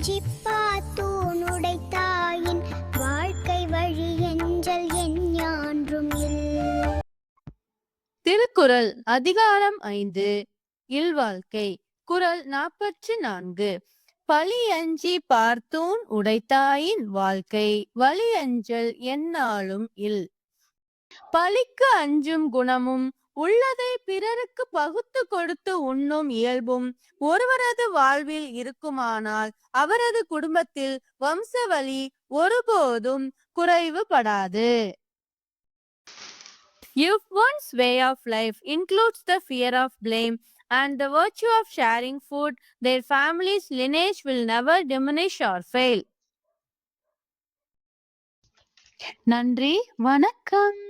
கொஞ்சி உடைத்தாயின் வாழ்க்கை வழி என்றல் எஞ்ஞான்றும் திருக்குறள் அதிகாரம் ஐந்து. இல்வாழ்க்கை. குரல் நாற்பத்தி நான்கு. பழி அஞ்சி பார்த்தூன் உடைத்தாயின் வாழ்க்கை. வழி அஞ்சல் என்னாலும் இல். பழிக்கு அஞ்சும் குணமும் உள்ளதை பிறருக்கு பகுத்து கொடுத்து உண்ணும் இயல்பும் ஒருவரது வாழ்வில் இருக்குமானால் அவரது குடும்பத்தில் வம்சவழி ஒருபோதும் குறைவுபடாது If one's way of life includes the fear of blame and the virtue of sharing food, their family's lineage will never diminish or fail. நன்றி வணக்கம்